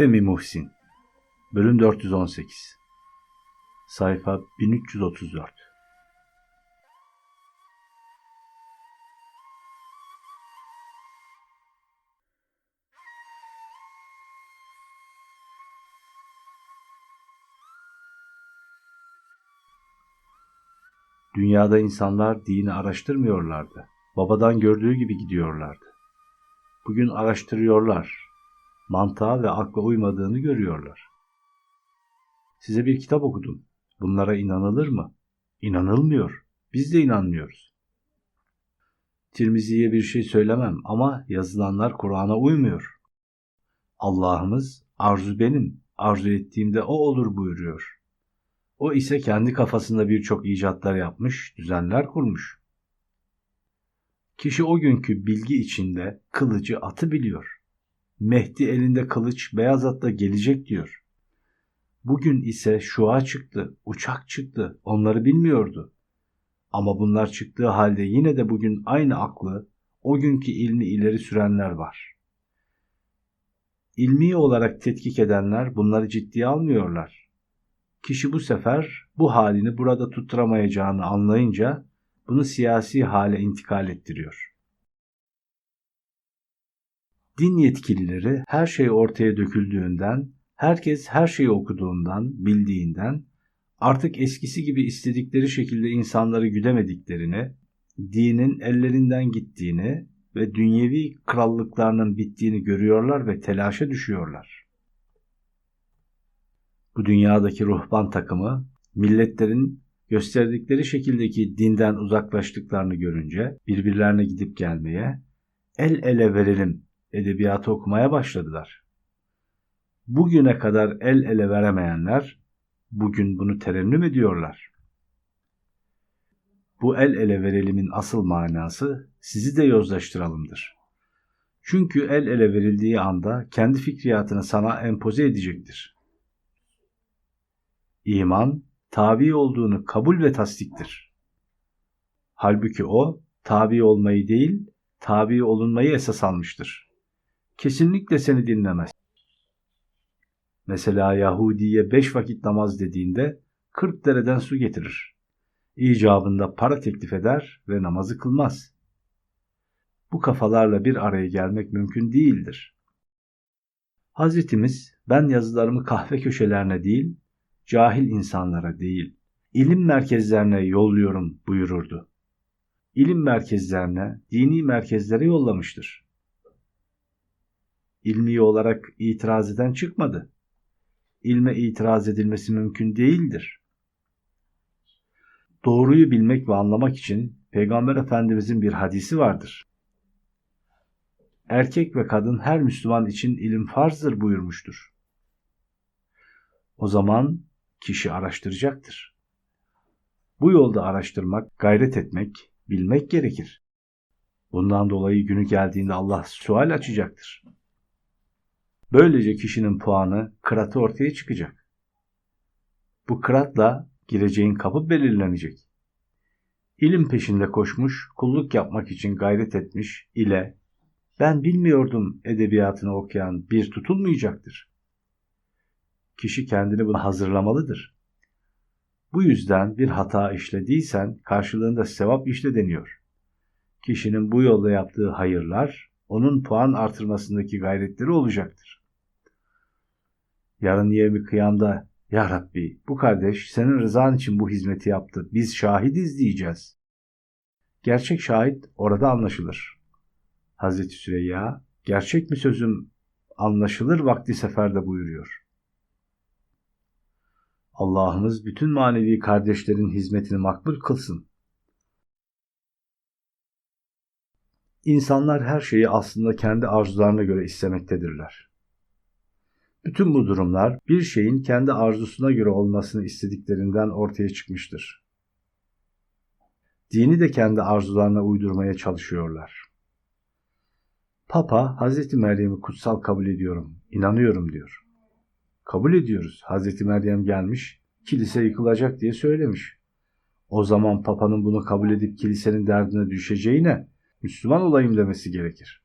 Femi Muhsin Bölüm 418 Sayfa 1334 Dünyada insanlar dini araştırmıyorlardı. Babadan gördüğü gibi gidiyorlardı. Bugün araştırıyorlar. Mantığa ve akla uymadığını görüyorlar. Size bir kitap okudum. Bunlara inanılır mı? İnanılmıyor. Biz de inanmıyoruz. Tirmizi'ye bir şey söylemem ama yazılanlar Kur'an'a uymuyor. Allah'ımız arzu benim, arzu ettiğimde o olur buyuruyor. O ise kendi kafasında birçok icatlar yapmış, düzenler kurmuş. Kişi o günkü bilgi içinde kılıcı atı biliyor. Mehdi elinde kılıç beyaz atla gelecek diyor. Bugün ise şua çıktı, uçak çıktı, onları bilmiyordu. Ama bunlar çıktığı halde yine de bugün aynı aklı, o günkü ilmi ileri sürenler var. İlmi olarak tetkik edenler bunları ciddiye almıyorlar. Kişi bu sefer bu halini burada tutturamayacağını anlayınca bunu siyasi hale intikal ettiriyor. Din yetkilileri her şey ortaya döküldüğünden, herkes her şeyi okuduğundan, bildiğinden, artık eskisi gibi istedikleri şekilde insanları güdemediklerini, dinin ellerinden gittiğini ve dünyevi krallıklarının bittiğini görüyorlar ve telaşa düşüyorlar. Bu dünyadaki ruhban takımı milletlerin gösterdikleri şekildeki dinden uzaklaştıklarını görünce birbirlerine gidip gelmeye, el ele verelim edebiyatı okumaya başladılar. Bugüne kadar el ele veremeyenler bugün bunu terennüm ediyorlar. Bu el ele verelimin asıl manası sizi de yozlaştıralımdır. Çünkü el ele verildiği anda kendi fikriyatını sana empoze edecektir. İman, tabi olduğunu kabul ve tasdiktir. Halbuki o, tabi olmayı değil, tabi olunmayı esas almıştır. Kesinlikle seni dinlemez. Mesela Yahudi'ye beş vakit namaz dediğinde kırk dereden su getirir. İcabında para teklif eder ve namazı kılmaz. Bu kafalarla bir araya gelmek mümkün değildir. Hazretimiz ben yazılarımı kahve köşelerine değil, cahil insanlara değil, ilim merkezlerine yolluyorum buyururdu. İlim merkezlerine, dini merkezlere yollamıştır. İlmi olarak itiraz eden çıkmadı. İlme itiraz edilmesi mümkün değildir. Doğruyu bilmek ve anlamak için Peygamber Efendimizin bir hadisi vardır. Erkek ve kadın her Müslüman için ilim farzdır buyurmuştur. O zaman kişi araştıracaktır. Bu yolda araştırmak, gayret etmek, bilmek gerekir. Bundan dolayı günü geldiğinde Allah sual açacaktır. Böylece kişinin puanı, kıratı ortaya çıkacak. Bu kıratla gireceğin kapı belirlenecek. İlim peşinde koşmuş, kulluk yapmak için gayret etmiş ile ben bilmiyordum edebiyatını okuyan bir tutulmayacaktır. Kişi kendini buna hazırlamalıdır. Bu yüzden bir hata işlediysen karşılığında sevap işle deniyor. Kişinin bu yolda yaptığı hayırlar onun puan artırmasındaki gayretleri olacaktır. Yarın yevmi kıyamda Ya Rabbi bu kardeş senin rızan için bu hizmeti yaptı. Biz şahidiz diyeceğiz. Gerçek şahit orada anlaşılır. Hazreti Süreyya gerçek mi sözüm anlaşılır vakti seferde buyuruyor. Allah'ımız bütün manevi kardeşlerin hizmetini makbul kılsın. İnsanlar her şeyi aslında kendi arzularına göre istemektedirler. Bütün bu durumlar bir şeyin kendi arzusuna göre olmasını istediklerinden ortaya çıkmıştır. Dini de kendi arzularına uydurmaya çalışıyorlar. Papa Hz. Meryem'i kutsal kabul ediyorum, inanıyorum diyor. Kabul ediyoruz. Hz. Meryem gelmiş, kilise yıkılacak diye söylemiş. O zaman Papa'nın bunu kabul edip kilisenin derdine düşeceğine Müslüman olayım demesi gerekir.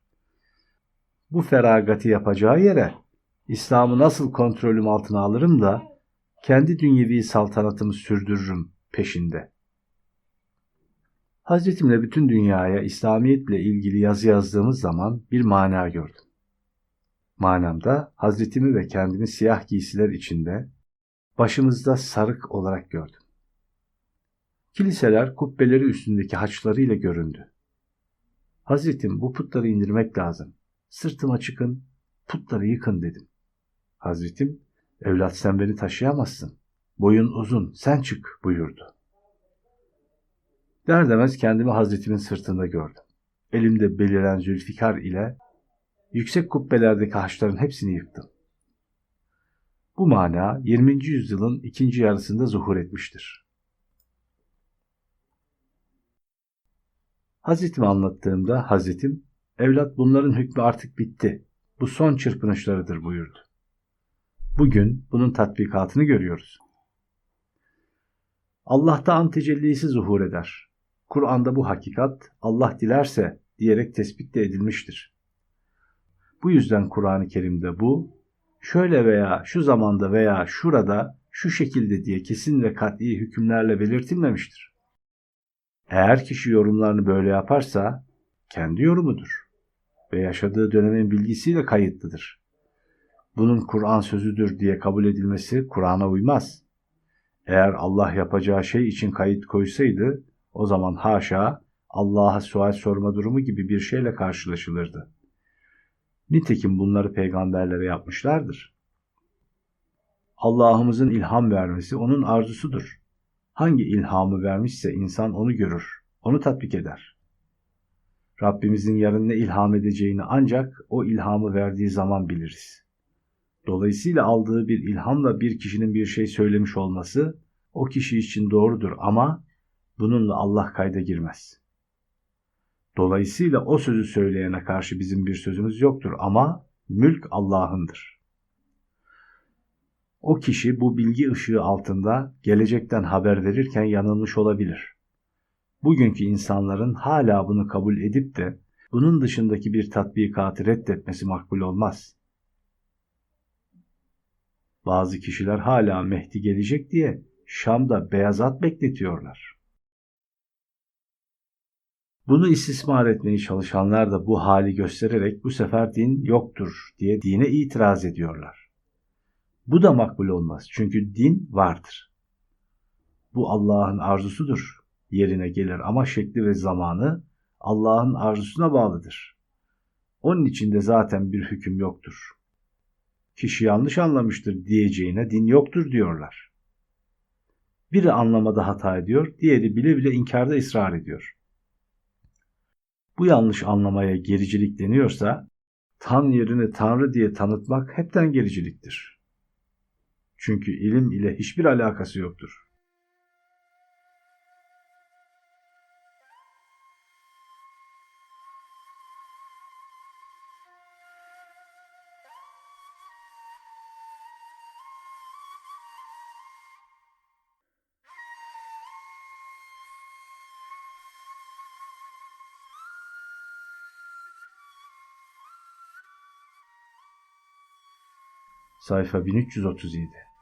Bu feragati yapacağı yere İslam'ı nasıl kontrolüm altına alırım da kendi dünyevi saltanatımı sürdürürüm peşinde. Hazretimle bütün dünyaya İslamiyetle ilgili yazı yazdığımız zaman bir mana gördüm. Manamda Hazretimi ve kendimi siyah giysiler içinde başımızda sarık olarak gördüm. Kiliseler kubbeleri üstündeki haçlarıyla göründü. Hazretim bu putları indirmek lazım. Sırtıma çıkın, putları yıkın dedim. Hazretim, evlat sen beni taşıyamazsın. Boyun uzun, sen çık buyurdu. Der demez kendimi Hazretimin sırtında gördüm. Elimde beliren zülfikar ile yüksek kubbelerdeki haçların hepsini yıktım. Bu mana 20. yüzyılın ikinci yarısında zuhur etmiştir. Hazretimi anlattığımda Hazretim, evlat bunların hükmü artık bitti. Bu son çırpınışlarıdır buyurdu. Bugün bunun tatbikatını görüyoruz. Allah'ta an tecellisi zuhur eder. Kur'an'da bu hakikat Allah dilerse diyerek tespit de edilmiştir. Bu yüzden Kur'an-ı Kerim'de bu şöyle veya şu zamanda veya şurada şu şekilde diye kesin ve kat'i hükümlerle belirtilmemiştir. Eğer kişi yorumlarını böyle yaparsa kendi yorumudur ve yaşadığı dönemin bilgisiyle kayıtlıdır. Bunun Kur'an sözüdür diye kabul edilmesi Kur'an'a uymaz. Eğer Allah yapacağı şey için kayıt koysaydı o zaman haşa Allah'a sual sorma durumu gibi bir şeyle karşılaşılırdı. Nitekim bunları peygamberlere yapmışlardır. Allah'ımızın ilham vermesi onun arzusudur. Hangi ilhamı vermişse insan onu görür, onu tatbik eder. Rabbimizin yarın ne ilham edeceğini ancak o ilhamı verdiği zaman biliriz. Dolayısıyla aldığı bir ilhamla bir kişinin bir şey söylemiş olması o kişi için doğrudur ama bununla Allah kayda girmez. Dolayısıyla o sözü söyleyene karşı bizim bir sözümüz yoktur ama mülk Allah'ındır. O kişi bu bilgi ışığı altında gelecekten haber verirken yanılmış olabilir. Bugünkü insanların hala bunu kabul edip de bunun dışındaki bir tatbikatı reddetmesi makbul olmaz. Bazı kişiler hala Mehdi gelecek diye Şam'da beyaz at bekletiyorlar. Bunu istismar etmeye çalışanlar da bu hali göstererek bu sefer din yoktur diye dine itiraz ediyorlar. Bu da makbul olmaz çünkü din vardır. Bu Allah'ın arzusudur, yerine gelir ama şekli ve zamanı Allah'ın arzusuna bağlıdır. Onun içinde zaten bir hüküm yoktur. Kişi yanlış anlamıştır diyeceğine din yoktur diyorlar. Biri anlamada hata ediyor, diğeri bile bile inkarda ısrar ediyor. Bu yanlış anlamaya gericilik deniyorsa, Tan yerini Tanrı diye tanıtmak hepten gericiliktir. Çünkü ilim ile hiçbir alakası yoktur. Sayfa 1337